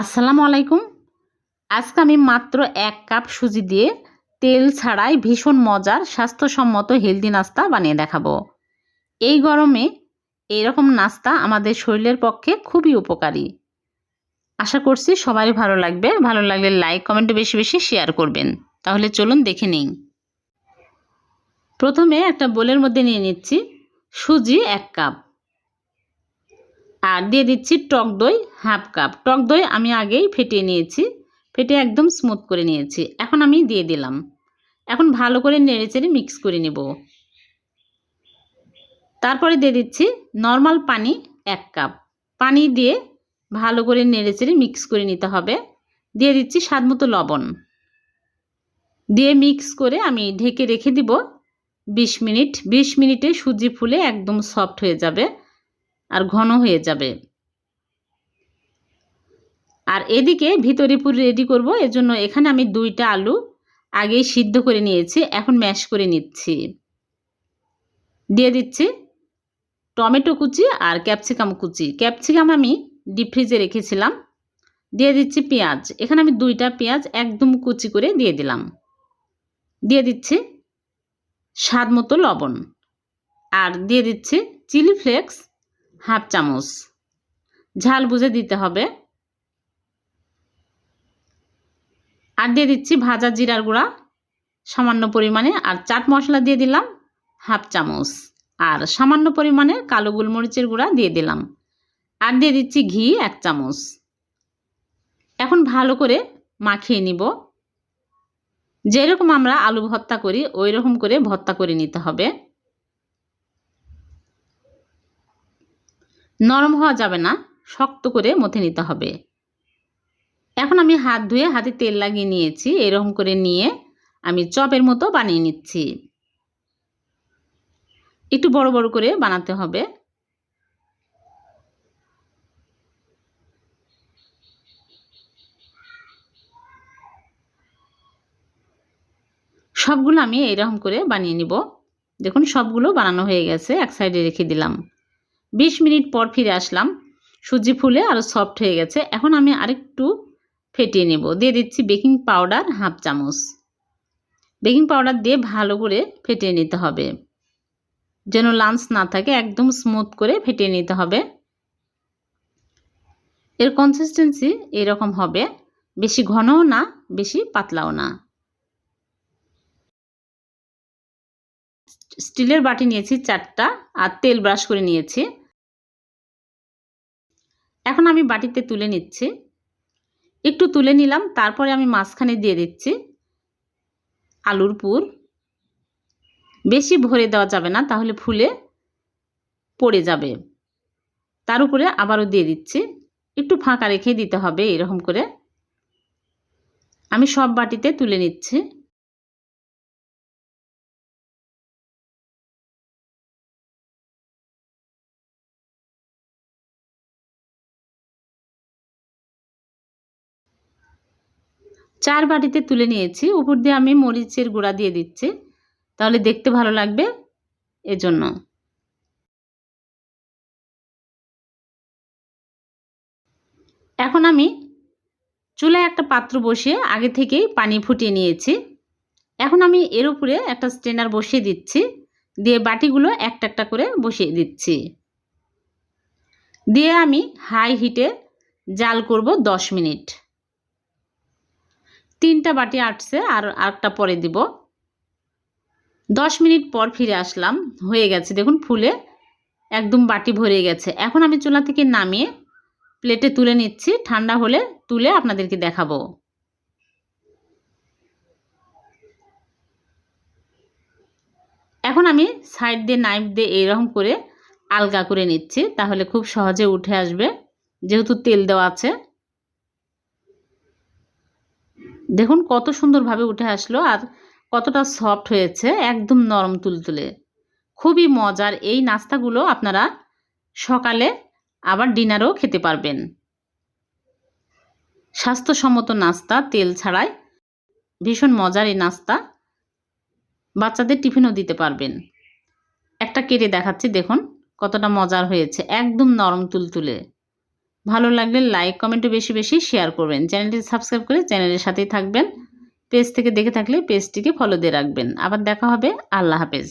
আসসালামু আলাইকুম। আজকে আমি মাত্র এক কাপ সুজি দিয়ে তেল ছাড়াই ভীষণ মজার, স্বাস্থ্যসম্মত হেলদি নাস্তা বানিয়ে দেখাবো। এই গরমে এইরকম নাস্তা আমাদের শরীরের পক্ষে খুবই উপকারী। আশা করছি সবারই ভালো লাগবে। ভালো লাগলে লাইক কমেন্টে বেশি বেশি শেয়ার করবেন। তাহলে চলুন দেখে নিই। প্রথমে একটা বোলের মধ্যে নিয়ে নিচ্ছি সুজি এক কাপ। আর দিয়ে দিচ্ছি টক দই হাফ কাপ। টক দই আমি আগেই ফেটিয়ে নিয়েছি ফেটে একদম স্মুথ করে নিয়েছি। এখন আমি দিয়ে দিলাম। এখন ভালো করে নেড়ে চেড়ে মিক্স করে নেব। তারপরে দিয়ে দিচ্ছি নর্মাল পানি এক কাপ। পানি দিয়ে ভালো করে নেড়ে চেড়ে মিক্স করে নিতে হবে। দিয়ে দিচ্ছি স্বাদ মতো লবণ। দিয়ে মিক্স করে আমি ঢেকে রেখে দিব। বিশ মিনিট, বিশ মিনিটে সুজি ফুলে একদম সফট হয়ে যাবে। আর ঘন হয়ে যাবে। আর এদিকে ভিতরে পুরি রেডি করব, এজন্য এখানে আমি দুইটা আলু আগেই সিদ্ধ করে নিয়েছি, এখন ম্যাশ করে নিচ্ছি। দিয়ে দিচ্ছি টমেটো কুচি আর ক্যাপসিকাম কুচি। ক্যাপসিকাম আমি ডিপ ফ্রিজে রেখেছিলাম। দিয়ে দিচ্ছি পেঁয়াজ। এখানে আমি দুইটা পেঁয়াজ একদম কুচি করে দিয়ে দিলাম। দিয়ে দিচ্ছি স্বাদ মতো লবণ। আর দিয়ে দিচ্ছি চিলি ফ্লেক্স হাফ চামচ। ঝাল বুঝে দিতে হবে। আর দিয়ে দিচ্ছি ভাজা জিরার গুঁড়া, সামান্য পরিমাণে। আর চাট মশলা দিয়ে দিলাম হাফ চামচ। আর সামান্য পরিমাণে কালো গোলমরিচের গুঁড়া দিয়ে দিলাম। আর দিয়ে দিচ্ছি ঘি এক চামচ। এখন ভালো করে মাখিয়ে নিব। যেরকম আমরা আলু ভর্তা করি ওই রকম করে ভর্তা করে নিতে হবে। নরম হওয়া যাবে না, শক্ত করে মথে নিতে হবে। এখন আমি হাত ধুয়ে হাতে তেল লাগিয়ে নিয়েছি, এরকম করে নিয়ে আমি চপের মতো বানিয়ে নিচ্ছি। একটু বড় বড় করে বানাতে হবে। সবগুলো আমি এইরকম করে বানিয়ে নিব। দেখুন, সবগুলো বানানো হয়ে গেছে, এক সাইডে রেখে দিলাম। বিশ মিনিট পর ফিরে আসলাম। সুজি ফুলে আরও সফট হয়ে গেছে। এখন আমি আরেকটু ফেটিয়ে নেব। দিয়ে দিচ্ছি বেকিং পাউডার হাফ চামচ। বেকিং পাউডার দিয়ে ভালো করে ফেটিয়ে নিতে হবে। যেন লাঞ্চ না থাকে, একদম স্মুথ করে ফেটিয়ে নিতে হবে। এর কনসিস্টেন্সি এরকম হবে। বেশি ঘনও না, বেশি পাতলাও না। স্টিলের বাটি নিয়েছি চারটা আর তেল ব্রাশ করে নিয়েছি। এখন আমি বাটিতে তুলে নিচ্ছি। একটু তুলে নিলাম, তারপরে আমি মাঝখানে দিয়ে দিচ্ছি আলুর পুর। বেশি ভরে দেওয়া যাবে না, তাহলে ফুলে পড়ে যাবে। তার উপরে আবারও দিয়ে দিচ্ছি। একটু ফাঁকা রেখে দিতে হবে, এরকম করে। আমি সব বাটিতে তুলে নিচ্ছি। চার বাটিতে তুলে নিয়েছি। উপর দিয়ে আমি মরিচের গুঁড়া দিয়ে দিচ্ছি। তাহলে দেখতে ভালো লাগবে এজন্য। এখন আমি চুলায় একটা পাত্র বসিয়ে আগে থেকেই পানি ফুটিয়ে নিয়েছি। এখন আমি এর উপরে একটা স্ট্রেনার বসিয়ে দিচ্ছি। দিয়ে বাটিগুলো একটা একটা করে বসিয়ে দিচ্ছি। দিয়ে আমি হাই হিটে জাল করব দশ মিনিট। তিনটা বাটি আটছে আর আরেকটা পরে দিব। দশ মিনিট পর ফিরে আসলাম। হয়ে গেছে, দেখুন ফুলে একদম বাটি ভরে গেছে। এখন আমি চুলা থেকে নামিয়ে প্লেটে তুলে নিচ্ছি। ঠান্ডা হলে তুলে আপনাদেরকে দেখাবো। এখন আমি সাইড দিয়ে, নাইফ দিয়ে এইরকম করে আলগা করে নিচ্ছি। তাহলে খুব সহজে উঠে আসবে। যেহেতু তেল দেওয়া আছে। দেখুন কত সুন্দরভাবে উঠে আসলো আর কতটা সফট হয়েছে, একদম নরম তুলতুলে। খুবই মজার এই নাস্তাগুলো আপনারা সকালে আবার ডিনারও খেতে পারবেন। স্বাস্থ্যসম্মত নাস্তা, তেল ছাড়াই ভীষণ মজার এই নাস্তা। বাচ্চাদের টিফিনও দিতে পারবেন। একটা কেটে দেখাচ্ছি, দেখুন কতটা মজার হয়েছে, একদম নরম তুলতুলে। ভালো লাগলে লাইক কমেন্টও বেশি বেশি শেয়ার করবেন। চ্যানেলটি সাবস্ক্রাইব করে চ্যানেলের সাথেই থাকবেন। পেজ থেকে দেখে থাকলে পেজটিকে ফলো দিয়ে রাখবেন। আবার দেখা হবে। আল্লাহ হাফেজ।